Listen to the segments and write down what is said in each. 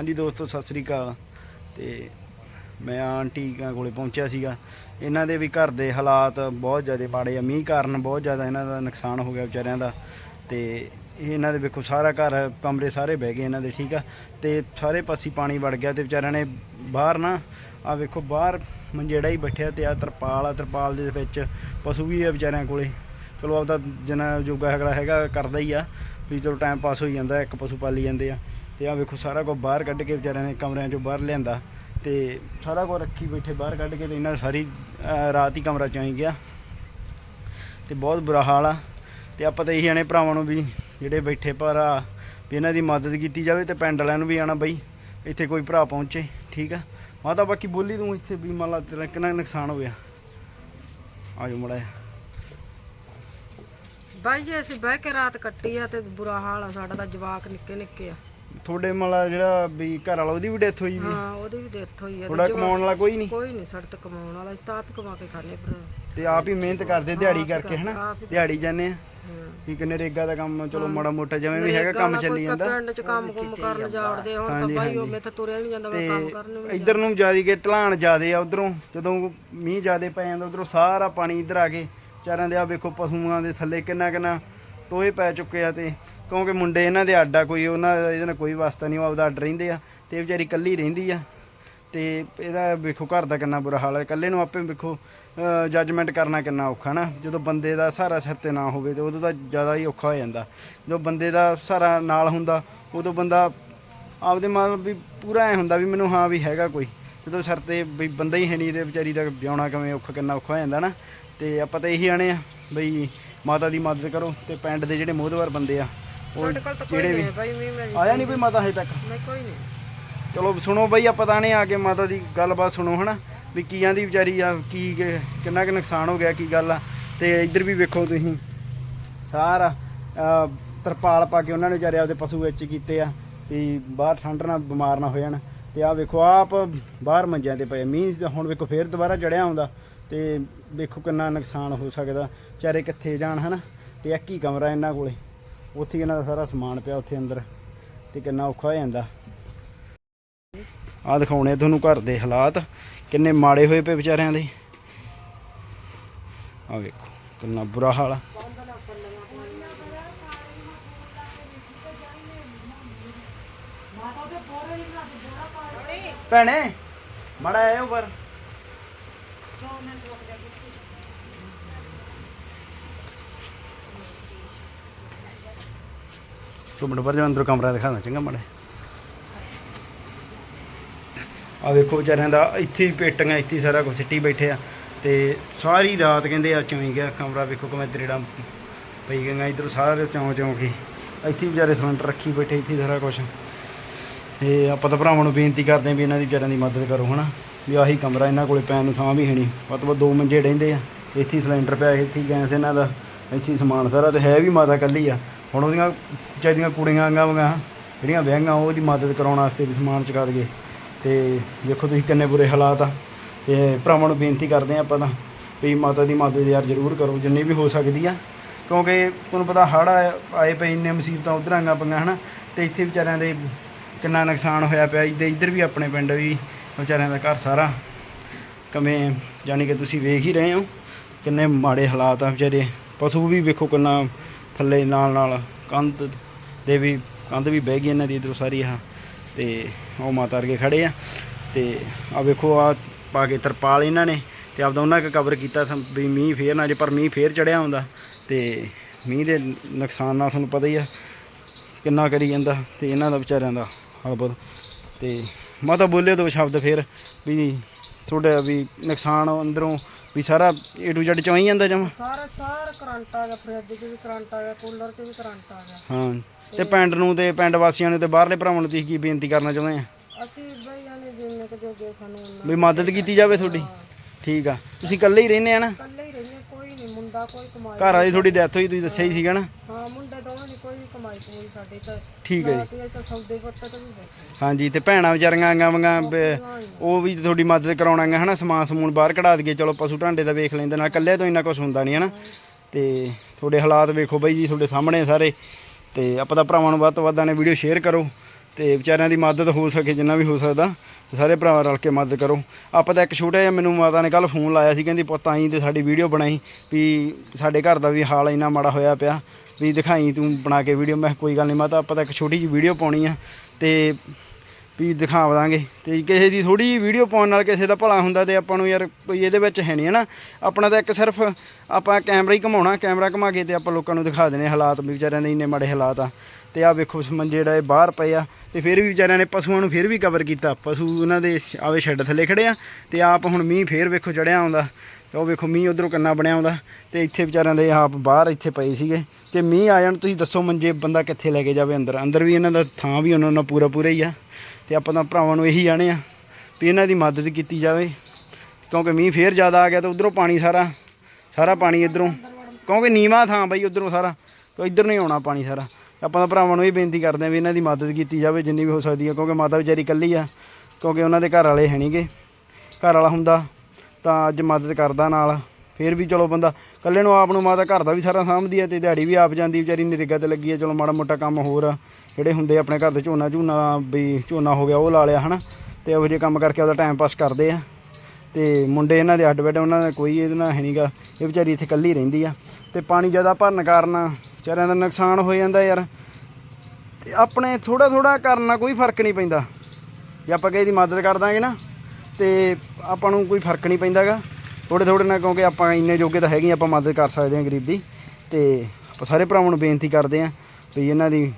ਹਾਂਜੀ ਦੋਸਤੋ, ਸਤਿ ਸ੍ਰੀ ਅਕਾਲ। ਤੇ ਮੈਂ ਆਂਟੀਆਂ ਕੋਲੇ ਪਹੁੰਚਿਆ ਸੀਗਾ। ਇਹਨਾਂ ਦੇ ਵੀ ਘਰ ਦੇ ਹਾਲਾਤ ਬਹੁਤ ਜ਼ਿਆਦਾ ਮਾੜੇ ਆ। ਮੀਂਹ ਕਾਰਨ ਬਹੁਤ ਜ਼ਿਆਦਾ ਇਹਨਾਂ ਦਾ ਨੁਕਸਾਨ ਹੋ ਗਿਆ ਵਿਚਾਰਿਆਂ ਦਾ। ਤੇ ਇਹਨਾਂ ਦੇ ਵੇਖੋ, ਸਾਰਾ ਘਰ, ਕਮਰੇ ਸਾਰੇ ਬਹਿ ਗਏ ਇਹਨਾਂ ਦੇ, ਠੀਕ ਆ? ਤੇ ਸਾਰੇ ਪਾਸੇ ਪਾਣੀ ਵੜ ਗਿਆ ਤੇ ਵਿਚਾਰਿਆਂ ਨੇ ਬਾਹਰ ਨਾ ਆ ਵੇਖੋ, ਬਾਹਰ ਮੰਜੇੜਾ ਹੀ ਬੈਠਿਆ ਤੇ ਆ ਤਰਪਾਲ ਆ, ਤਰਪਾਲ ਦੇ ਵਿੱਚ ਪਸ਼ੂ ਵੀ ਆ ਵਿਚਾਰਿਆਂ ਕੋਲੇ। ਚਲੋ, ਆਪਦਾ ਜਿੰਨਾ ਜੋਗਾ ਹੈਗਾ ਹੈਗਾ ਕਰਦਾ ਹੀ ਆ। ਵੀ ਚਲੋ ਟਾਈਮ ਪਾਸ ਹੋਈ ਜਾਂਦਾ, ਇੱਕ ਪਸ਼ੂ ਪਾਲੀ ਜਾਂਦੇ ਆ। ਤੇ ਆ ਵੇਖੋ ਸਾਰਾ ਕੁਝ ਬਾਹਰ ਕੱਢ ਕੇ ਵਿਚਾਰਿਆਂ ਨੇ ਕਮਰਿਆਂ ਚੋਂ ਬਾਹਰ ਲਿਆਂਦਾ ਤੇ ਸਾਰਾ ਕੁਝ ਰੱਖੀ ਬੈਠੇ ਬਾਹਰ ਕੱਢ ਕੇ ਤੇ ਇਹਨਾਂ ਸਾਰੀ ਰਾਤ ਹੀ ਕਮਰਾ ਚਾਈ ਗਿਆ। ਤੇ ਬਹੁਤ ਬੁਰਾ ਹਾਲ ਆ। ਤੇ ਆਪਾਂ ਤਾਂ ਇਹੀ ਆਣੇ ਭਰਾਵਾਂ ਨੂੰ ਵੀ ਜਿਹੜੇ ਬੈਠੇ ਭਰਾ ਵੀ ਇਹਨਾਂ ਦੀ ਮਦਦ ਕੀਤੀ ਜਾਵੇ ਤੇ ਪਿੰਡ ਵਾਲਿਆਂ ਨੂੰ ਵੀ ਆਣਾ ਬਈ, ਇੱਥੇ ਕੋਈ ਭਰਾ ਪਹੁੰਚੇ, ਠੀਕ ਆ? ਮਾਤਾ, ਬਾਕੀ ਬੋਲੀ ਤੂੰ ਇੱਥੇ ਵੀ ਮੰਨ ਲਾ ਤੇਰਾ ਕਿੰਨਾ ਕੁ ਨੁਕਸਾਨ ਹੋ ਗਿਆ ਆਜੋ ਮੜਾ ਬਾਈ ਜੀ, ਅਸੀਂ ਬਹਿ ਕੇ ਰਾਤ ਕੱਟੀ ਆ ਤੇ ਬੁਰਾ ਹਾਲ ਆ, ਸਾਡਾ ਤਾਂ ਜਵਾਕ ਨਿੱਕੇ ਨਿੱਕੇ ਆ। ਤੁਹਾਡੇ ਮੰਨ ਲਾ ਜਿਹੜਾ ਵੀ ਘਰ ਵਾਲਾ ਉਹਦੀ ਵੀ ਡੈਥ ਹੋਈ ਵੀ। ਹਾਂ ਉਹਦੀ ਵੀ ਡੈਥ ਹੋਈ ਆ ਤੇ ਥੋੜਾ ਕਮਾਉਣ ਵਾਲਾ ਕੋਈ ਨਹੀਂ। ਕੋਈ ਨਹੀਂ ਸਾਡੇ ਤੋਂ ਕਮਾਉਣ ਵਾਲਾ ਅਸੀਂ ਤਾਂ ਆਪ ਹੀ ਕਮਾ ਕੇ ਖਾਣੇ ਪਰ ਤੇ ਆਪ ਹੀ ਮਿਹਨਤ ਕਰਦੇ ਦਿਹਾੜੀ ਕਰਕੇ ਹਨਾ? ਹੀ ਦਿਹਾੜੀ ਜਾਂਦੇ ਆ। ਹਾਂ। ਵੀ ਕਿੰਨੇ ਰੇਗਾ ਦਾ ਕੰਮ ਚਲੋ ਮਾੜਾ ਮੋਟਾ ਜਿਵੇਂ ਵੀ ਹੈਗਾ ਕੰਮ ਚੱਲੀ ਜਾਂਦਾ। ਪਿੰਡ ਚ ਕੰਮ ਕੁਮ ਕਰਨ ਜਾਵੜਦੇ ਆ, ਹੁਣ ਤਾਂ ਬਾਈ ਉਹ ਮੈਥੇ ਤੁਰਿਆ ਨਹੀਂ ਜਾਂਦਾ ਮੈਂ ਕੰਮ ਕਰਨ ਨੂੰ ਇੱਧਰ ਨੂੰ ਜਿਆਦੀ ਕੇ ਢਲਾਣ ਜਿਆਦੇ ਆ ਉਧਰੋਂ ਜਦੋਂ ਮੀਂਹ ਜਿਆਦੇ ਪੈ ਜਾਂਦਾ ਉਧਰੋਂ ਸਾਰਾ ਪਾਣੀ ਇੱਧਰ ਆ ਕੇ ਚਾਰਾਂ ਦੇ ਆ ਵੇਖੋ ਪਸ਼ੂਆਂ ਦੇ ਥੱਲੇ ਕਿੰਨਾ ਕਿੰਨਾ ਟੋਏ ਪੈ ਚੁੱਕੇ ਆ ਤੇ ਕਿਉਂਕਿ ਮੁੰਡੇ ਇਹਨਾਂ ਦੇ ਅੱਡਾ ਕੋਈ, ਉਹਨਾਂ ਦਾ ਇਹਦੇ ਨਾਲ ਕੋਈ ਵਾਸਤਾ ਨਹੀਂ, ਉਹ ਆਪਦਾ ਅੱਡ ਰਹਿੰਦੇ ਆ ਤੇ ਵਿਚਾਰੀ ਇਕੱਲੀ ਰਹਿੰਦੀ ਆ। ਤੇ ਇਹਦਾ ਵੇਖੋ ਘਰ ਦਾ ਕਿੰਨਾ ਬੁਰਾ ਹਾਲ ਹੈ ਇਕੱਲੇ ਨੂੰ ਆਪੇ ਵੇਖੋ ਜੱਜਮੈਂਟ ਕਰਨਾ ਕਿੰਨਾ ਔਖਾ ਨਾ। ਜਦੋਂ ਬੰਦੇ ਦਾ ਸਹਾਰਾ ਸਿਰ ਤੇ ਨਾ ਹੋਵੇ ਤੇ ਉਦੋਂ ਤਾਂ ਜ਼ਿਆਦਾ ਹੀ ਔਖਾ ਹੋ ਜਾਂਦਾ। ਜਦੋਂ ਬੰਦੇ ਦਾ ਸਹਾਰਾ ਨਾਲ ਹੁੰਦਾ, ਉਦੋਂ ਬੰਦਾ ਆਪਦੇ ਮਨ ਵੀ ਪੂਰਾ ਐ ਹੁੰਦਾ ਵੀ ਮੈਨੂੰ ਹਾਂ ਵੀ ਹੈਗਾ ਕੋਈ। ਜਦੋਂ ਸਿਰ ਤੇ ਵੀ ਬੰਦਾ ਹੀ ਹੈ ਨਹੀਂ ਤੇ ਵਿਚਾਰੀ ਦਾ ਜਿਉਣਾ ਕਿਵੇਂ ਔਖਾ, ਕਿੰਨਾ ਔਖਾ ਹੋ ਜਾਂਦਾ ਨਾ। ਤੇ ਆਪਾਂ ਤਾਂ ਇਹੀ ਆਣੇ ਆ, ਬਈ ਮਾਤਾ ਦੀ ਮਦਦ ਕਰੋ ਤੇ ਪਿੰਡ ਦੇ ਜਿਹੜੇ ਮੋਹਦਵਾਰ ਬੰਦੇ ਆ ਸਾਡੇ ਕੋਲ ਤਾਂ ਕੋਈ ਨਹੀਂ ਮੀਂਹ ਮੈਂ ਆਇਆ ਨਹੀਂ ਕੋਈ ਮਾਤਾ ਹਜੇ ਤੱਕ? ਨਹੀਂ ਕੋਈ ਨਹੀਂ। ਚਲੋ ਸੁਣੋ ਬਈ ਆਪਾਂ ਤਾਂ ਨੇ ਆ ਕੇ ਮਾਤਾ ਦੀ ਗੱਲਬਾਤ ਸੁਣੋ ਹਨਾ? ਵੀ ਕੀ ਆਂਦੀ ਵਿਚਾਰੀ ਆ ਕੀ ਕਿ- ਕਿੰਨਾ ਕੁ ਨੁਕਸਾਨ ਹੋ ਗਿਆ ਕੀ ਗੱਲ ਆ? ਤੇ ਇੱਧਰ ਵੀ ਵੇਖੋ ਤੁਸੀਂ ਸਾਰਾ ਅਹ, ਤਰਪਾਲ ਪਾ ਕੇ ਉਹਨਾਂ ਨੇ ਵਿਚਾਰੇ ਆਪਦੇ ਪਸ਼ੂ ਵਿੱਚ ਕੀਤੇ ਆ ਵੀ ਬਾਹਰ ਠੰਡ ਨਾਲ ਬਿਮਾਰ ਨਾ ਹੋ ਜਾਣ। ਤੇ ਆ ਵੇਖੋ ਆਪ ਬਾਹਰ ਮੰਜਿਆਂ ਤੇ ਪਏ ਮੀਂਹ ਤਾਂ ਹੁਣ ਵੇਖੋ ਫੇਰ ਦੁਬਾਰਾ ਚੜਿਆ ਆਉਂਦਾ। ਤੇ ਵੇਖੋ ਕਿੰਨਾ ਨੁਕਸਾਨ ਹੋ ਸਕਦਾ। ਵਿਚਾਰੇ ਕਿੱਥੇ ਜਾਣ ਹਨਾ? ਤੇ ਇੱਕ ਹੀ ਕਮਰਾ ਇਹਨਾਂ ਕੋਲੇ। ਉੱਥੇ ਇਹਨਾਂ ਦਾ ਸਾਰਾ ਸਮਾਨ ਪਿਆ ਉੱਥੇ ਅੰਦਰ ਤੇ ਕਿੰਨਾ ਔਖਾ ਹੋ ਜਾਂਦਾ। ਆ ਦਿਖਾਉਣੇ ਤੁਹਾਨੂੰ ਘਰ ਦੇ ਹਾਲਾਤ, ਕਿੰਨੇ ਮਾੜੇ ਹੋਏ ਪਏ ਵਿਚਾਰਿਆਂ ਦੇ। ਆ ਵੇਖੋ, ਕਿੰਨਾ ਬੁਰਾ ਹਾਲ ਆ। ਭੈਣੇ, ਮੜਾ ਆਇਓ ਪਰ ਤੂੰ ਮਿੰਟ ਪਰ ਜਾ, ਅੰਦਰ ਕਮਰਾ ਦਿਖਾਦਾ ਚੰਗਾ ਮੜਾ ਆ ਵੇਖੋ ਵਿਚਾਰਿਆਂ ਦਾ, ਇੱਥੇ ਹੀ ਪੇਟੀਆਂ, ਇੱਥੇ ਹੀ ਸਾਰਾ ਕੁਝ ਸਿੱਟੀ ਬੈਠੇ ਆ। ਤੇ ਸਾਰੀ ਰਾਤ ਕਹਿੰਦੇ ਆ, ਚੋਈ ਗਿਆ, ਕਮਰਾ ਵੇਖੋ ਕਿਵੇਂ ਤਰੇੜਾ ਪਈ ਗਈਆਂ, ਇਧਰ ਸਾਰੇ ਚੌਂ ਚੌਂ ਕੇ। ਇੱਥੇ ਵਿਚਾਰੇ ਸਿਲੰਡਰ ਰੱਖੀ ਬੈਠੇ, ਇੱਥੇ ਸਾਰਾ ਕੁਝ ਇਹ ਆਪਾਂ ਤਾਂ ਭਰਾਵਾਂ ਨੂੰ ਬੇਨਤੀ ਕਰਦੇ ਆਂ ਵੀ ਇਹਨਾਂ ਦੀ ਵਿਚਾਰਿਆਂ ਦੀ ਮਦਦ ਕਰੋ, ਹਨਾ? ਵੀ ਆਹੀ ਕਮਰਾ ਇਹਨਾਂ ਕੋਲੇ ਪੈਣ ਨੂੰ ਥਾਂ ਵੀ ਹੈ ਨਹੀਂ। ਵੱਧ ਤੋਂ ਵੱਧ ਦੋ ਮੰਜੇ ਰਹਿੰਦੇ ਆ। ਇੱਥੇ ਸਿਲੰਡਰ ਪਿਆ, ਇੱਥੇ ਗੈਸ ਇਹਨਾਂ ਦਾ, ਇੱਥੇ ਸਮਾਨ ਸਾਰਾ, ਤੇ ਹੈ ਵੀ ਮਾਤਾ ਕੱਲੀ ਆ। ਹੁਣ ਉਹਦੀਆਂ ਚਾਹੀਦੀਆਂ ਕੁੜੀਆਂ ਆਂਗਾ ਵਗਾ, ਜਿਹੜੀਆਂ ਵਿਆਹੀਆਂ ਉਹਦੀ ਮਦਦ ਕਰਾਉਣ ਵਾਸਤੇ ਵੀ ਸਮਾਨ ਚੁਕਾ ਦਈਏ। ਤੇ ਵੇਖੋ ਤੁਸੀਂ ਕਿੰਨੇ ਬੁਰੇ ਹਾਲਾਤ ਆ। ਤੇ ਭਰਾਵਾਂ ਨੂੰ ਬੇਨਤੀ ਕਰਦੇ ਆ ਆਪਾਂ ਤਾਂ ਵੀ ਮਾਤਾ ਦੀ ਮਦਦ ਯਾਰ ਜ਼ਰੂਰ ਕਰੋ, ਜਿੰਨੀ ਵੀ ਹੋ ਸਕਦੀ ਆ। ਕਿਉਂਕਿ ਤੁਹਾਨੂੰ ਪਤਾ ਹੜ੍ਹ ਆਏ ਆਏ ਪਏ ਇੰਨੇ ਮੁਸੀਬਤਾਂ ਉਧਰ ਆਂਗਾ ਪਈਆਂ, ਹਨਾ। ਤੇ ਇੱਥੇ ਵਿਚਾਰਿਆਂ ਦੇ ਕਿੰਨਾ ਨੁਕਸਾਨ ਹੋਇਆ ਪਿਆ। ਇੱਧਰ ਇੱਧਰ ਵੀ ਆਪਣੇ ਪਿੰਡ ਵੀ ਵਿਚਾਰਿਆਂ ਦਾ ਘਰ ਸਾਰਾ ਕਿਵੇਂ, ਯਾਨੀ ਕਿ ਤੁਸੀਂ ਵੇਖ ਹੀ ਰਹੇ ਹੋ, ਕਿੰਨੇ ਮਾੜੇ ਹਾਲਾਤ ਆ ਵਿਚਾਰੇ। ਪਸ਼ੂ ਵੀ ਵੇਖੋ ਕਿੰਨਾ ਥੱਲੇ ਨਾਲ ਨਾਲ ਕੰਧ ਦੇ ਵੀ, ਕੰਧ ਵੀ ਬਹਿ ਗਈ ਇਹਨਾਂ ਦੀ ਇਧਰੋਂ ਸਾਰੀ ਆ ਤੇ ਉਹ ਮਾਤਾ ਅਰਗੇ ਖੜੇ ਆ। ਤੇ ਆ ਵੇਖੋ ਆ ਪਾ ਕੇ ਤਰਪਾਲ ਇਹਨਾਂ ਨੇ, ਤੇ ਆਪਦਾ ਉਹਨਾਂ ਕ ਕਵਰ ਕੀਤਾ ਵੀ ਮੀਂਹ ਫੇਰ ਨਾ, ਜੇ ਪਰ ਮੀਂਹ ਫੇਰ ਚੜਿਆ ਹੁੰਦਾ, ਤੇ ਮੀਂਹ ਦੇ ਨੁਕਸਾਨ ਨਾਲ ਤੁਹਾਨੂੰ ਪਤਾ ਹੀ ਆ, ਕਿੰਨਾ ਕਰੀ ਜਾਂਦਾ, ਤੇ ਇਹਨਾਂ ਦਾ ਵਿਚਾਰਿਆਂ ਦਾ ਹਾਲ ਬਹੁਤ। ਤੇ ਮਾਤਾ ਬੋਲੇ ਦੋ ਸ਼ਬਦ ਫੇਰ, ਵੀ ਤੁਹਾਡਾ ਵੀ ਨੁਕਸਾਨ ਅੰਦਰੋਂ ਵੀ ਸਾਰਾ ਏ ਟੂ ਜ਼ੈਡ ਚੋਂ ਹੀ ਜਾਂਦਾ ਜਮ? ਸਾਰਾ ਸਾਰਾ ਕਰੰਟ ਆ ਗਿਆ ਫਰਿੱਜ 'ਚ ਵੀ ਕਰੰਟ ਆ ਗਿਆ ਕੂਲਰ 'ਚ ਵੀ ਕਰੰਟ ਆ ਗਿਆ। ਹਾਂ ਤੇ ਪਿੰਡ ਨੂੰ ਤੇ ਪਿੰਡ ਵਾਸੀਆਂ ਨੂੰ ਤੇ ਬਾਹਰਲੇ ਭਰਾਵਾਂ ਨੂੰ ਤੁਸੀਂ ਕੀ ਬੇਨਤੀ ਕਰਨਾ ਚਾਹੁੰਦੇ ਆ? ਅਸੀਂ ਬਈ ਜਾਨੇ ਜਿੰਨੇ ਕਿ ਜੋਗੇ ਸਾਨੂੰ ਵੀ ਮਦਦ ਕੀਤੀ ਜਾਵੇ ਤੁਹਾਡੀ? ਠੀਕ ਆ। ਤੁਸੀਂ ਇਕੱਲੇ ਹੀ ਰਹਿੰਦੇ ਆ ਨਾ? ਇਕੱਲੇ ਹੀ ਰਹਿੰਦੇ ਮੁੰਡਾ ਕੋਈ ਕਮਾਈ ਘਰ ਵਾਲੀ ਤੁਹਾਡੀ ਡੈਥ ਹੋਈ ਤੁਸੀਂ ਦੱਸਿਆ ਹੀ ਸੀਗਾ ਨਾ? ਹਾਂ ਮੁੰਡੇ ਦੋਵਾਂ ਦੀ ਕੋਈ ਵੀ ਕਮਾਈ ਕੋਈ ਸਾਡੇ ਤਾਂ ਠੀਕ ਹੈ ਜੀ। ਤਾਂ ਸੌਦੇ ਪੱਤੇ ਤੋਂ ਵੀ ਬੈਠੇ ਹਾਂਜੀ ਤੇ ਭੈਣਾਂ ਵਿਚਾਰੀਆਂ ਆਂਗਾ ਵੰਗਾ ਉਹ ਵੀ ਤੁਹਾਡੀ ਮਦਦ ਕਰਾਉਣਾਂਗਾ ਹਨਾ ਸਮਾਨ ਸਮੂਨ ਬਾਹਰ ਕਢਾ ਦਈਏ ਚਲੋ ਪਸ਼ੂ ਢਾਂਡੇ ਦਾ ਵੇਖ ਲੈਂਦੇ ਨਾਲ ਇਕੱਲੇ ਤੋਂ ਇੰਨਾ ਕੁਝ ਹੁੰਦਾ ਨਹੀਂ ਹਨਾ। ਤੇ ਤੁਹਾਡੇ ਹਾਲਾਤ ਵੇਖੋ ਬਾਈ ਜੀ ਤੁਹਾਡੇ ਸਾਹਮਣੇ ਸਾਰੇ। ਤੇ ਆਪਾਂ ਤਾਂ ਭਰਾਵਾਂ ਨੂੰ ਵੱਧ ਤੋਂ ਵੱਧ ਨੇ ਵੀਡੀਓ ਸ਼ੇਅਰ ਕਰੋ। ਤੇ ਵਿਚਾਰਿਆਂ ਦੀ ਮਦਦ ਹੋ ਸਕੇ, ਜਿੰਨਾ ਵੀ ਹੋ ਸਕਦਾ ਸਾਰੇ ਭਰਾਵਾਂ ਰਲ ਕੇ ਮਦਦ ਕਰੋ। ਆਪਾਂ ਤਾਂ ਇੱਕ ਛੋਟਾ ਜਿਹਾ ਮੈਨੂੰ ਮਾਤਾ ਨੇ ਕੱਲ ਫੋਨ ਲਾਇਆ ਸੀ, ਕਹਿੰਦੀ ਪੁੱਤ ਆਈ ਤੇ ਸਾਡੀ ਵੀਡੀਓ ਬਣਾਈ, ਵੀ ਸਾਡੇ ਘਰ ਦਾ ਵੀ ਹਾਲ ਇੰਨਾ ਮਾੜਾ ਹੋਇਆ ਪਿਆ, ਵੀ ਦਿਖਾਈ ਤੂੰ ਬਣਾ ਕੇ ਵੀਡੀਓ। ਮੈਂ ਕਿਹਾ ਕੋਈ ਗੱਲ ਨਹੀਂ ਮਾਤਾ, ਆਪਾਂ ਤਾਂ ਇੱਕ ਛੋਟੀ ਜਿਹੀ ਵੀਡੀਓ ਪਾਉਣੀ ਆ, ਤੇ ਵੀ ਦਿਖਾ ਦਾਂਗੇ ਤੇ ਕਿਸੇ ਦੀ ਥੋੜੀ ਜਿਹੀ ਵੀਡੀਓ ਪਾਉਣ ਨਾਲ ਕਿਸੇ ਦਾ ਭਲਾ ਹੁੰਦਾ ਤੇ ਆਪਾਂ ਨੂੰ ਯਾਰ ਕੋਈ ਇਹਦੇ ਵਿੱਚ ਹੈ ਨਹੀਂ ਹੈ ਨਾ? ਆਪਣਾ ਤਾਂ ਇੱਕ ਸਿਰਫ ਆਪਾਂ ਕੈਮਰਾ ਹੀ ਘਮਾਉਣਾ, ਕੈਮਰਾ ਘਮਾ ਕੇ ਤੇ ਆਪਾਂ ਲੋਕਾਂ ਨੂੰ ਦਿਖਾ ਦੇਣੇ ਹਾਲਾਤ ਵਿਚਾਰਿਆਂ ਦੇ ਇੰਨੇ ਮਾੜੇ ਹਾਲਾਤ ਆ। ਤੇ ਆ ਵੇਖੋ ਮੰਜੇ ਜਿਹੜੇ ਬਾਹਰ ਪਏ ਆ, ਤੇ ਫਿਰ ਵੀ ਵਿਚਾਰਿਆਂ ਨੇ ਪਸ਼ੂਆਂ ਨੂੰ ਫਿਰ ਵੀ ਕਵਰ ਕੀਤਾ। ਪਸ਼ੂ ਉਹਨਾਂ ਦੇ ਆਵੇ ਸ਼ੈੱਡ ਥੱਲੇ ਖੜੇ ਆ, ਤੇ ਆਪ ਹੁਣ ਮੀਂਹ ਫੇਰ ਵੇਖੋ ਚੜਿਆ ਆਉਂਦਾ। ਉਹ ਵੇਖੋ ਮੀਂਹ ਉਧਰੋਂ ਕਿੰਨਾ ਬਣਿਆ ਆਉਂਦਾ। ਤੇ ਇੱਥੇ ਵਿਚਾਰਿਆਂ ਦੇ ਆਪ ਬਾਹਰ ਇੱਥੇ ਪਏ ਸੀਗੇ। ਤੇ ਮੀਂਹ ਆ ਜਾਣ, ਤੁਸੀਂ ਦੱਸੋ ਮੰਜੇ ਬੰਦਾ ਕਿੱਥੇ ਲੈ ਕੇ ਜਾਵੇ ਅੰਦਰ? ਅੰਦਰ ਵੀ ਇਹਨਾਂ ਦਾ ਥਾਂ ਵੀ ਉਹਨਾਂ ਨਾਲ ਪੂਰਾ ਪੂਰਾ ਹੀ ਆ। ਤੇ ਆਪਾਂ ਤਾਂ ਭਰਾਵਾਂ ਨੂੰ ਇਹੀ ਜਾਣੇ ਆ ਵੀ ਇਹਨਾਂ ਦੀ ਮਦਦ ਕੀਤੀ ਜਾਵੇ। ਕਿਉਂਕਿ ਮੀਂਹ ਫੇਰ ਜ਼ਿਆਦਾ ਆ ਗਿਆ ਤਾਂ ਉਧਰੋਂ ਪਾਣੀ ਸਾਰਾ ਸਾਰਾ ਪਾਣੀ ਇਧਰੋਂ। ਕਿਉਂਕਿ ਨੀਵਾਂ ਥਾਂ ਬਈ ਉਧਰੋਂ ਸਾਰਾ, ਤੇ ਇੱਧਰ ਨਹੀਂ ਆਉਣਾ ਪਾਣੀ ਸਾਰਾ। ਆਪਾਂ ਤਾਂ ਭਰਾਵਾਂ ਨੂੰ ਇਹ ਬੇਨਤੀ ਕਰਦੇ ਆ ਵੀ ਇਹਨਾਂ ਦੀ ਮਦਦ ਕੀਤੀ ਜਾਵੇ, ਜਿੰਨੀ ਵੀ ਹੋ ਸਕਦੀ ਹੈ ਕਿਉਂਕਿ ਮਾਤਾ ਵਿਚਾਰੀ ਇਕੱਲੀ ਆ, ਕਿਉਂਕਿ ਉਹਨਾਂ ਦੇ ਘਰ ਵਾਲੇ ਹੈ ਨਹੀਂਗੇ ਘਰ ਵਾਲਾ ਹੁੰਦਾ ਤਾਂ ਅੱਜ ਮਦਦ ਕਰਦਾ ਨਾਲ। ਫੇਰ ਵੀ ਚਲੋ ਬੰਦਾ ਇਕੱਲੇ ਨੂੰ ਆਪ ਨੂੰ ਮਾਤਾ ਘਰ ਦਾ ਵੀ ਸਾਰਾ ਸਾਂਭਦੀ ਹੈ ਤੇ ਦਿਹਾੜੀ ਵੀ ਆਪ ਜਾਂਦੀ ਵਿਚਾਰੀ ਨਰੇਗਾ ਤੇ ਲੱਗੀ ਹੈ ਚਲੋ ਮਾੜਾ ਮੋਟਾ ਕੰਮ ਹੋਰ ਆ, ਜਿਹੜੇ ਹੁੰਦੇ ਆਪਣੇ ਘਰ ਦੇ ਝੋਨਾ ਝੂਨਾ ਵੀ ਝੋਨਾ ਹੋ ਗਿਆ ਉਹ ਲਾ ਲਿਆ ਹਨਾ। ਤੇ ਉਹ ਜਿਹੇ ਕੰਮ ਕਰਕੇ ਉਹਦਾ ਟਾਈਮ ਪਾਸ ਕਰਦੇ ਆ। ਤੇ ਮੁੰਡੇ ਇਹਨਾਂ ਦੇ ਅੱਡ ਬੈਠੇ ਉਹਨਾਂ ਦਾ ਕੋਈ ਇਹਦੇ ਨਾਲ ਹੈ ਨਹੀਂਗਾ ਇਹ ਵਿਚਾਰੀ ਇੱਥੇ ਇਕੱਲੀ ਰਹਿੰਦੀ ਆ। ਤੇ ਪਾਣੀ ਜ਼ਿਆਦਾ ਭਰਨ ਕਾਰਨ ਵਿਚਾਰਿਆਂ ਦਾ ਨੁਕਸਾਨ ਹੋ ਜਾਂਦਾ ਯਾਰ। ਤੇ ਆਪਣੇ ਥੋੜਾ ਥੋੜਾ ਕਰਨ ਨਾਲ ਕੋਈ ਫ਼ਰਕ ਨਹੀਂ ਪੈਂਦਾ। ਜੇ ਆਪਾਂ ਕਿਸੇ ਦੀ ਮਦਦ ਕਰ ਦਾਂਗੇ ਨਾ ਤੇ ਆਪਾਂ ਨੂੰ ਕੋਈ ਫ਼ਰਕ ਨਹੀਂ ਪੈਂਦਾਗਾ। ਥੋੜੇ ਥੋੜੇ ਨਾਲ ਕਿਉਂਕਿ ਆਪਾਂ ਇੰਨੇ ਜੋਗੇ ਤਾਂ ਹੈਗੇ ਹੀ, ਆਪਾਂ ਮਦਦ ਕਰ ਸਕਦੇ ਹਾਂ ਗਰੀਬ ਦੀ। ਤੇ ਆਪਾਂ ਸਾਰੇ ਭਰਾਵਾਂ ਨੂੰ ਬੇਨਤੀ ਕਰਦੇ ਹਾਂ ਵੀ ਇਹਨਾਂ ਦੀ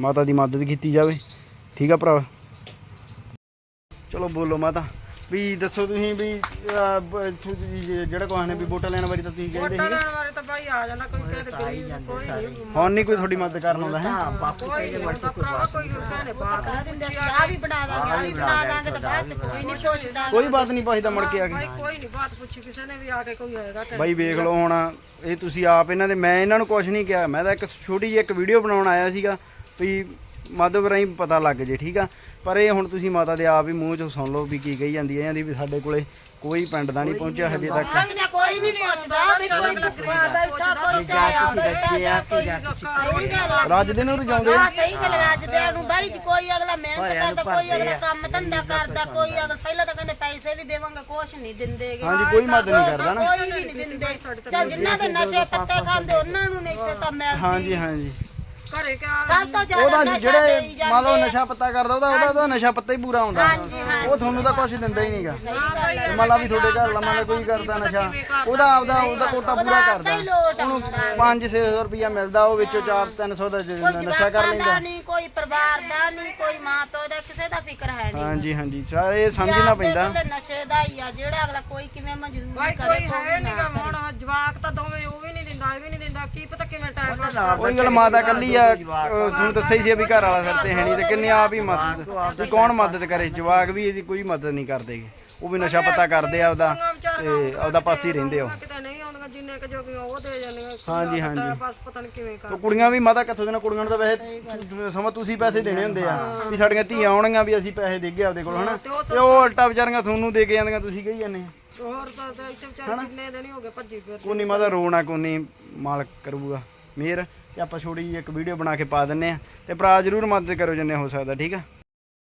ਮਾਤਾ ਦੀ ਮਦਦ ਕੀਤੀ ਜਾਵੇ। ਠੀਕ ਆ ਭਰਾ? ਚਲੋ ਬੋਲੋ ਮਾਤਾ। ਵੀ ਦੱਸੋ ਤੁਸੀਂ ਵੀ ਅਹ, ਬ- ਤੁਸੀਂ ਜਿਹੜਾ ਕੋਈ ਨੇ ਵੀ ਵੋਟਾਂ ਲੈਣ ਵਾਰੀ ਤਾਂ ਤੁਸੀਂ ਕਹਿੰਦੇ ਵੋਟਾਂ ਸੀ ਲੈਣ ਵਾਲੇ ਤਾਂ ਭਾਈ ਆ ਜਾਣਾ ਕੋਈ ਕਹਿੰਦੇ ਗਰੀਬ ਨੂੰ ਕੋਈ ਨਹੀਂ ਹੁਣ ਨਹੀਂ ਕੋਈ ਤੁਹਾਡੀ ਮਦਦ ਕਰਨ ਆਉਂਦਾ ਹੈ? ਕੋਈ ਨਹੀਂ ਹੁੰਦਾ ਭਰਾਵਾ ਕੋਈ ਕਹਿੰਦੇ ਬਾਤ ਦਿੰਦੇ ਅਸੀਂ ਆ ਵੀ ਬਣਾ ਦਾਂਗੇ ਆ ਵੀ ਬਣਾ ਦਾਂਗੇ ਤਾਂ ਬਾਅਦ ਚ ਕੋਈ ਨਹੀਂ ਪੁੱਛਦਾ ਕੋਈ ਬਾਤ ਨਹੀਂ ਪੁੱਛਦਾ ਮੁੜ ਕੇ ਆ ਕੇ ਭਾਈ ਕੋਈ ਨਹੀਂ ਬਾਤ ਪੁੱਛੀ ਕਿਸੇ ਨੇ ਵੀ ਆ ਕੇ ਕੋਈ ਹੋਏਗਾ ਕਿ ਬਾਈ ਵੇਖ ਲਓ ਹੁਣ ਇਹ ਤੁਸੀਂ ਆਪ ਇਹਨਾਂ ਦੇ ਮੈਂ ਇਹਨਾਂ ਨੂੰ ਕੁਝ ਨਹੀਂ ਕਿਹਾ ਮੈਂ ਤਾਂ ਇੱਕ ਛੋਟੀ ਜਿਹੀ ਇੱਕ ਵੀਡੀਓ ਬਣਾਉਣ ਆਇਆ ਸੀਗਾ ਵੀ ਮਦਦ ਰਾਹੀਂ ਪਤਾ ਲੱਗ ਜੇ ਠੀਕ ਆ? ਪਰ ਇਹ ਹੁਣ ਤੁਸੀਂ ਮਾਤਾ ਦੇ ਆਪ ਹੀ ਮੂੰਹ ਚੋਂ ਸੁਣ ਲਓ ਵੀ ਕੀ ਕਹੀ ਜਾਂਦੀ ਹੈ ਜਾਂਦੀ ਵੀ ਸਾਡੇ ਕੋਲੇ ਕੋਈ ਪਿੰਡ ਦਾ ਨਹੀਂ ਪਹੁੰਚਿਆ ਹਜੇ ਤੱਕ। ਕੋਈ ਨਹੀਂ ਵੀ ਕੋਈ ਬੈਠਾ ਕੋਈ ਚਾਇਆ ਬੈਠਾ ਸਹੀ ਗੱਲ ਆ। ਰੱਜਦੇ ਨੂੰ ਰਜਾਉਂਦੇ ਹਾਂ ਸਹੀ ਗੱਲ ਰਾਜਦੇ ਨੂੰ ਬਾਈ ਜੀ ਕੋਈ ਅਗਲਾ ਮਿਹਨਤ ਕਰਦਾ ਕੋਈ ਅਗਲਾ ਕੰਮ ਧੰਦਾ ਕਰਦਾ ਕੋਈ ਅਗਲਾ। ਪਹਿਲਾਂ ਤਾਂ ਕਹਿੰਦੇ ਪੈਸੇ ਵੀ ਦੇਵਾਂਗੇ ਕੁਛ ਨਹੀਂ ਦਿੰਦੇਗੇ ਹਾਂਜੀ ਕੋਈ ਮਦਦ ਨਹੀਂ ਕਰਦਾ ਨਾ। ਕੋਈ ਵੀ ਨਹੀਂ ਦਿੰਦੇ। ਚੱਲ ਜਿਨ੍ਹਾਂ ਦੇ ਨਸ਼ੇ ਪੱਤੇ ਖਾਂਦੇ ਉਹਨਾਂ ਨੂੰ ਨਹੀਂ ਤਾਂ ਮਿਲਦੀ ਹਾਂਜੀ ਹਾਂਜੀ। ਘਰੇ ਕਿਆ ਸਭ ਤੋਂ ਜ਼ਿਆਦਾ ਉਹਦਾ ਨਸ਼ਾ ਜਿਹੜੇ ਦੇਈ ਮੰਨ ਲਓ ਜਾਂਦੇ ਨਸ਼ਾ ਪੱਤਾ ਕਰਦਾ ਉਹਦਾ ਉਹਦਾ ਉਹਦਾ ਨਸ਼ਾ ਪੱਤਾ ਹੀ ਪੂਰਾ ਹੁੰਦਾ। ਉਹ ਤੁਹਾਨੂੰ ਤਾਂ ਕੁਝ ਦਿੰਦਾ ਹੀ ਨਹੀਂਗਾ ਮੰਨ ਲਾ ਵੀ ਤੁਹਾਡੇ ਘਰ ਲਾ ਮੰਨ ਲਾ ਕੋਈ ਕਰਦਾ ਨਸ਼ਾ ਉਹਦਾ ਆਪਦਾ ਉਹਦਾ ਕੋਟਾ ਪੂਰਾ ਕਰਦਾ। ਉਹਨੂੰ 5-600 ਰੁਪਇਆ ਮਿਲਦਾ ਉਹ ਵਿੱਚੋਂ 4-300 ਦਾ ਕੋਈ ਨਸ਼ਾ ਕਰ ਜਵਾਕਾਂ ਲੈਂਦਾ। ਦਾ ਨਹੀਂ ਕੋਈ ਪਰਿਵਾਰ ਦਾ ਨਹੀਂ ਕੋਈ ਮਾਂ ਪਿਓ ਦਾ ਕਿਸੇ ਦਾ ਫਿਕਰ ਹੈ ਨਹੀਂ। ਹਾਂਜੀ ਹਾਂਜੀ। ਸਾਰੇ ਇਹ ਸਮਝਣਾ ਪੈਂਦਾ। ਨਸ਼ੇ ਦਾ ਹੀ ਆ ਜਿਹੜਾ ਅਗਲਾ ਕੋਈ ਕਿਵੇਂ ਮਜਬੂਰ ਭਾਈ ਕਰੇ ਕੋਈ ਹੈ ਨਹੀਂਗਾ ਹੁਣ। ਜਵਾਕ ਤਾਂ ਦੋਵੇਂ ਉਹ ਵੀ ਨਹੀਂ ਦਿੰਦਾ ਇਹ ਵੀ ਨਹੀਂ ਦਿੰਦਾ। ਕੀ ਪਤਾ ਕਿਵੇਂ ਟਾਈਮ ਪਾਸ ਕੋਈ ਗੱਲ ਮਾਤਾ ਕੱਲੀ ਆ। ਅਹ ਤੁਹਾਨੂੰ ਦੱਸਿਆ ਹੀ ਸੀ ਵੀ ਘਰ ਵਾਲਾ ਸਿਰ ਤੇ ਹੈ ਨਹੀਂ ਤੇ ਕਿੰਨੇ ਆਪ ਹੀ ਮਦਦ ਵੀ ਕੌਣ ਮਦਦ ਕਰੇ? ਜਵਾਕ ਵੀ ਇਹਦੀ ਕੋਈ ਮਦਦ ਨਹੀਂ ਕਰਦੇਗੇ ਉਹ ਵੀ ਨਸ਼ਾ ਪੱਤਾ ਕਰਦੇ ਆ ਉਹਦਾ ਤੇ ਆਪਦਾ ਪਾਸੇ ਹੀ ਰਹਿੰਦੇ ਆ ਉਹ। ਕਿਤੇ ਨਹੀਂ ਆਉਂਦੀਆਂ ਜਿੰਨੇ ਕ ਜੋਗੀਆਂ ਉਹ ਦੇ ਜਾਂਦੀਆਂ ਹਾਂਜੀ, ਹਾਂਜੀ। ਟਾਈਮ ਪਾਸ ਪਤਾ ਨਹੀਂ ਕਿਵੇਂ ਕਰ ਉਹ ਕੁੜੀਆਂ ਵੀ ਮਾਤਾ ਕਿੱਥੋਂ ਦੇਣਾ ਕੁੜੀਆਂ ਨੂੰ ਤਾਂ ਵੈਸੇ ਸਮਾਂ ਤੁਸੀਂ ਪੈਸੇ ਦੇਣੇ ਹੁੰਦੇ ਆ ਵੀ ਸਾਡੀਆਂ ਧੀਆਂ ਆਉਣਗੀਆਂ ਵੀ ਅਸੀਂ ਪੈਸੇ ਦੇਗੇ ਆਪਦੇ ਕੋਲ ਹਨਾ? ਤੇ ਉਹ ਉਲਟਾ ਵਿਚਾਰੀਆਂ ਤੁਹਾਨੂੰ ਦੇ ਕੇ ਜਾਂਦੀਆਂ ਤੁਸੀਂ ਕਹੀ ਜਾਂਦੇ ਹੋਰ ਤਾਂ ਤਾਂ ਇੱਥੇ ਵਿਚਾਰੇ ਕਿੰਨੇ ਦਿਨ ਹੀ ਹੋ ਗਏ ਭੱਜੀ ਫਿਰ ਕੋਨੀ ਮਾਤਾ ਰੋਣਾ ਕੋਨੀ ਮਾਲਕ ਕਰੂਗਾ। ਮਿਹਰ ਤੇ ਆਪਾਂ ਛੋਟੀ ਜਿਹੀ ਇੱਕ ਵੀਡੀਓ ਬਣਾ ਕੇ ਪਾ ਦਿੰਨੇ ਆ ਤੇ ਭਰਾ ਜਰੂਰ ਮਦਦ ਕਰੋ ਜਿੰਨੇ ਹੋ ਸਕਦਾ, ਠੀਕ ਆ?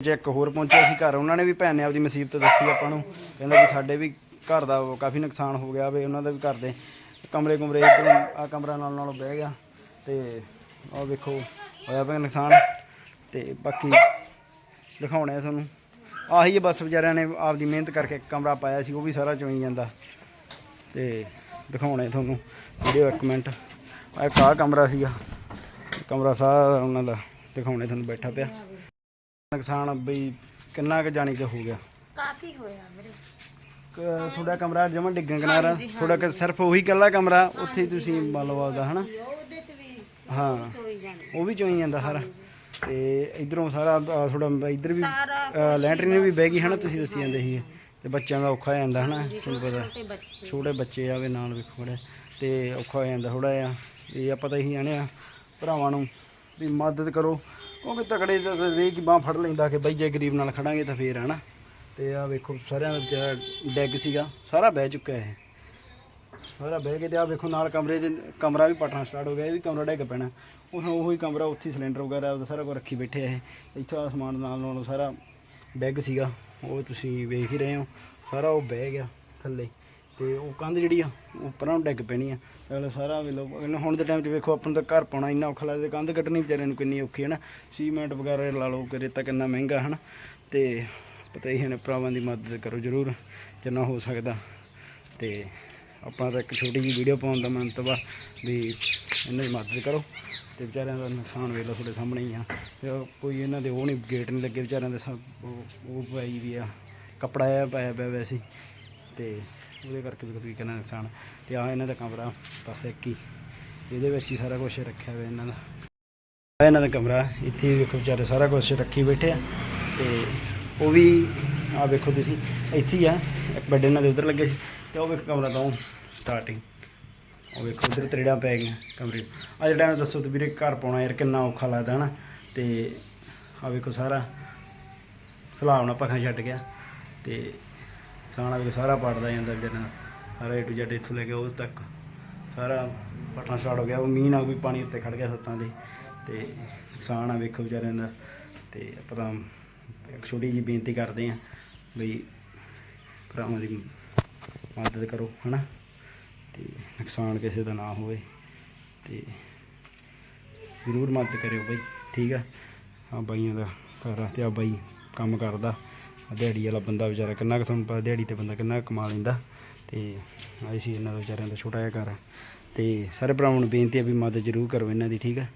ਜੇ ਇੱਕ ਹੋਰ ਪਹੁੰਚਿਆ ਸੀ ਘਰ, ਉਹਨਾਂ ਨੇ ਵੀ ਭੈਣ ਨੇ ਆਪਦੀ ਮੁਸੀਬਤ ਦੱਸੀ ਆਪਾਂ ਨੂੰ, ਕਹਿੰਦਾ ਵੀ ਸਾਡੇ ਵੀ ਘਰ ਦਾ ਕਾਫੀ ਨੁਕਸਾਨ ਹੋ ਗਿਆ ਵੀ, ਉਹਨਾਂ ਦਾ ਵੀ ਘਰ ਦੇ ਕਮਰੇ ਕੁਮਰੇ ਇੱਧਰੋਂ ਆ ਕਮਰਾ ਨਾਲ ਨਾਲ ਬਹਿ ਗਿਆ ਤੇ ਆਹ ਵੇਖੋ, ਹੋਇਆ ਪਿਆ ਨੁਕਸਾਨ ਤੇ ਬਾਕੀ ਦਿਖਾਉਣੇ ਆ ਤੁਹਾਨੂੰ। ਆਹੀ ਹੈ ਬਸ ਵਿਚਾਰਿਆਂ ਨੇ ਆਪਦੀ ਮਿਹਨਤ ਕਰਕੇ ਕਮਰਾ ਪਾਇਆ ਸੀ, ਉਹ ਵੀ ਸਾਰਾ ਚੋਈ ਜਾਂਦਾ ਤੇ ਦਿਖਾਉਣੇ ਤੁਹਾਨੂੰ। ਵੀਡੀਓ ਇੱਕ ਮਿੰਟ। ਇੱਕ ਆਹ ਕਮਰਾ ਸੀਗਾ। ਕਮਰਾ ਸਾਰਾ ਉਹਨਾਂ ਦਾ ਦਿਖਾਉਣੇ ਤੁਹਾਨੂੰ ਬੈਠਾ ਪਿਆ। ਨੁਕਸਾਨ ਬਈ ਕਿੰਨਾ ਕੁ ਜਾਣੀ ਕਿ ਹੋ ਗਿਆ। ਕਾਫੀ ਹੋਇਆ ਕ- ਤੁਹਾਡਾ ਕਮਰਾ ਜਮਾਂ ਡਿੱਗਣ ਕਿਨਾਰਾ। ਥੋੜਾ ਕਿ ਸਿਰਫ ਉਹੀ ਕੱਲਾ ਕਮਰਾ ਉੱਥੇ ਤੁਸੀਂ ਮੰਨ ਲਓ ਆਪਦਾ ਹਨਾ? ਉਹਦੇ ਚ ਵੀ ਹਾਂ। ਉਹ ਵੀ ਚੋਈ ਜਾਂਦਾ। ਸਾਰਾ। ਤੇ ਇਧਰੋਂ ਸਾਰਾ ਥੋੜਾ ਇਧਰ ਵੀ ਲੈਟਰਿਨ ਵੀ ਬਹਿ ਗਈ ਹਨਾ? ਤੁਸੀਂ ਦੱਸੀ ਜਾਂਦੇ ਸੀ ਤੇ ਬੱਚਿਆਂ ਦਾ ਔਖਾ ਜਾਂਦਾ ਹਨਾ? ਤੁਹਾਨੂੰ ਪਤਾ। ਛੋਟੇ ਬੱਚੇ। ਆਵੇ ਨਾਲ ਬੜੇ। ਤੇ ਔਖਾ ਹੋ ਜਾਂਦਾ ਥੋੜਾ ਜਿਹਾ। ਇਹ ਆਪਾਂ ਤਾਂ ਇਹੀ ਆਣੇ ਆ ਭਰਾਵਾਂ ਨੂੰ ਵੀ ਮਦਦ ਕਰੋ। ਕਿਉਂਕਿ ਤਕੜੇ ਦਾ ਰੇਕ ਬਾਹ ਫੜ ਲੈਂਦਾ ਕਿ ਬਈ ਜੇ ਗਰੀਬ ਨਾਲ ਖੜਾਂਗੇ ਤਾਂ ਫੇਰ ਹਨਾ। ਤੇ ਆ ਵੇਖੋ ਸਾਰਿਆਂ ਦਾ ਵਿਚਾਰਾ ਡੈਗ ਸੀਗਾ, ਸਾਰਾ ਬਹਿ ਚੁੱਕਾ ਇਹ। ਸਾਰਾ ਬਹਿ ਕੇ ਤੇ ਆ ਵੇਖੋ ਨਾਲ ਕਮਰੇ ਦੇ, ਕਮਰਾ ਵੀ ਪਟਣਾ ਸਟਾਰਟ ਹੋ ਗਿਆ, ਇਹ ਵੀ ਕਮਰਾ ਡਿੱਗ ਪੈਣਾ। ਉਹ ਉਹੀ ਕਮਰਾ ਉੱਥੇ ਹੀ ਸਿਲੰਡਰ ਵਗੈਰਾ ਉਹਦਾ ਸਾਰਾ ਕੁਝ ਰੱਖੀ ਬੈਠੇ ਆ ਇਹ। ਇੱਥੋਂ ਆਹ ਸਮਾਨ ਨਾਲ ਨਾਲ ਸਾਰਾ ਬੈਗ ਸੀਗਾ, ਉਹ ਤੁਸੀਂ ਵੇਖ ਹੀ ਰਹੇ ਹੋ, ਸਾਰਾ ਉਹ ਬਹਿ ਗਿਆ ਥੱਲੇ। ਤੇ ਉਹ ਕੰਧ ਜਿਹੜੀ ਆ, ਉਹ ਪਰਾਂ ਨੂੰ ਡਿੱਗ ਪੈਣੀ ਆ। ਅਗਲਾ ਸਾਰਾ ਵੇਲੋ ਹੁਣ ਦੇ ਟਾਈਮ 'ਚ ਵੇਖੋ, ਆਪਾਂ ਨੂੰ ਤਾਂ ਘਰ ਪਾਉਣਾ ਇੰਨਾ ਔਖਾ ਲੱਗਦਾ, ਕੰਧ ਕੱਢਣੀ ਵਿਚਾਰਿਆਂ ਨੂੰ ਕਿੰਨੀ ਔਖੀ ਹੈ ਨਾ। ਸੀਮੈਂਟ ਵਗੈਰਾ ਲਾ ਲਓ ਕਿ ਰੇਤਾ ਕਿੰਨਾ ਮਹਿੰਗਾ ਹੈ ਨਾ ਤੇ ਪਤਾ ਹੀ ਹੈ ਭਰਾਵਾਂ ਦੀ ਮਦਦ ਕਰੋ ਜ਼ਰੂਰ, ਜਿੰਨਾ ਹੋ ਸਕਦਾ। ਤੇ ਆਪਾਂ ਤਾਂ ਇੱਕ ਛੋਟੀ ਜਿਹੀ ਵੀਡੀਓ ਪਾਉਣ ਦਾ ਮੰਤਵ ਆ ਵੀ ਇਹਨਾਂ ਦੀ ਮਦਦ ਕਰੋ। ਤੇ ਵਿਚਾਰਿਆਂ ਦਾ ਨੁਕਸਾਨ ਵੇਖ ਲਓ ਤੁਹਾਡੇ ਸਾਹਮਣੇ ਹੀ ਆ। ਕੋਈ ਇਹਨਾਂ ਦੇ ਉਹ ਨਹੀਂ ਗੇਟ ਨਹੀਂ ਲੱਗੇ ਵਿਚਾਰਿਆਂ ਦੇ ਸਭ ਉਹ ਪਾਈ ਵੀ ਆ। ਕੱਪੜਾ ਆ ਪਾਇਆ ਪਿਆ ਵੈਸੇ ਹੀ। ਤੇ ਉਹਦੇ ਕਰਕੇ ਵੀ ਕੋਈ ਕਿੰਨਾ ਨੁਕਸਾਨ। ਤੇ ਆ ਇਹਨਾਂ ਦਾ ਕਮਰਾ, ਬਸ ਇੱਕ ਹੀ। ਇਹਦੇ ਵਿੱਚ ਹੀ ਸਾਰਾ ਕੁਝ ਰੱਖਿਆ ਹੋਇਆ ਇਹਨਾਂ ਦਾ। ਆਹ ਇਹਨਾਂ ਦਾ ਕਮਰਾ, ਇੱਥੇ ਵੇਖੋ ਵਿਚਾਰੇ ਸਾਰਾ ਕੁਝ ਰੱਖੀ ਬੈਠੇ ਆ। ਤੇ ਉਹ ਵੀ ਆ ਵੇਖੋ ਤੁਸੀਂ, ਇੱਥੇ ਹੀ ਆ। ਇੱਕ ਬੈੱਡ ਇਹਨਾਂ ਦੇ ਉਧਰ ਲੱਗੇ। ਸੀ ਤੇ ਉਹ ਵੇਖੋ ਕਮਰਾ ਤੋਂ ਸਟਾਰਟਿੰਗ ਉਹ ਵੇਖੋ ਉਧਰ ਤਰੇੜਾਂ ਪੈ ਗਈਆਂ ਕਮਰੇ। ਅੱਜ ਟਾਈਮ ਦੱਸੋ ਤੇ ਵੀਰੇ ਘਰ ਪਾਉਣਾ ਯਾਰ ਕਿੰਨਾ ਔਖਾ ਲੱਗਦਾ ਹਨਾ। ਤੇ ਆ ਵੇਖੋ ਸਾਰਾ। ਸਲਾਬ ਨਾਲ ਪੱਖਾ ਛੱਡ ਗਿਆ। ਤੇ ਸਾਣਾ ਵੀ ਸਾਰਾ ਪੜਦਾ ਜਾਂਦਾ ਵਿਚਾਰਿਆਂ ਦਾ ਸਾਰਾ ਏ ਟੂ ਜ਼ੈਡ ਇੱਥੋਂ ਲੈ ਕੇ ਉਹ ਤੱਕ। ਸਾਰਾ ਪਟਣਾ ਸਟਾਰਟ ਹੋ ਗਿਆ। ਉਹ ਮੀਂਹ ਨਾਲ ਵੀ ਪਾਣੀ ਉੱਤੇ ਖੜ ਗਿਆ ਸੱਤਾਂ ਦੇ। ਤੇ ਨੁਕਸਾਨ ਆ ਵੇਖੋ ਵਿਚਾਰਿਆਂ ਦਾ। ਤੇ ਆਪਾਂ ਤਾਂ ਇੱਕ ਛੋਟੀ ਜਿਹੀ ਬੇਨਤੀ ਕਰਦੇ ਆ ਬਈ ਭਰਾਵਾਂ ਦੀ ਮਦਦ ਕਰੋ, ਹਨਾ? ਤੇ ਨੁਕਸਾਨ ਕਿਸੇ ਦਾ ਨਾ ਹੋਵੇ। ਤੇ ਜ਼ਰੂਰ ਮਦਦ ਕਰਿਓ ਬਈ। ਠੀਕ ਆ? ਆ ਬਾਈਆਂ ਦਾ ਘਰ ਆ ਤੇ ਆ ਬਾਈ ਕੰਮ ਕਰਦਾ। ਦਿਹਾੜੀ ਵਾਲਾ ਬੰਦਾ ਵਿਚਾਰਾ ਕਿੰਨਾ ਕੁ ਤੁਹਾਨੂੰ ਪਤਾ ਦਿਹਾੜੀ ਤੇ ਬੰਦਾ ਕਿੰਨਾ ਕੁ ਕਮਾ ਲੈਂਦਾ ਤੇ ਆਈ ਸੀ ਇਹਨਾਂ ਦਾ ਵਿਚਾਰਿਆਂ ਦਾ ਛੋਟਾ ਜਿਹਾ ਘਰ ਆ। ਤੇ ਸਾਰੇ ਭਰਾਵਾਂ ਨੂੰ ਬੇਨਤੀ ਹੈ ਵੀ ਮਦਦ ਜ਼ਰੂਰ ਕਰੋ ਇਹਨਾਂ ਦੀ, ਠੀਕ ਹੈ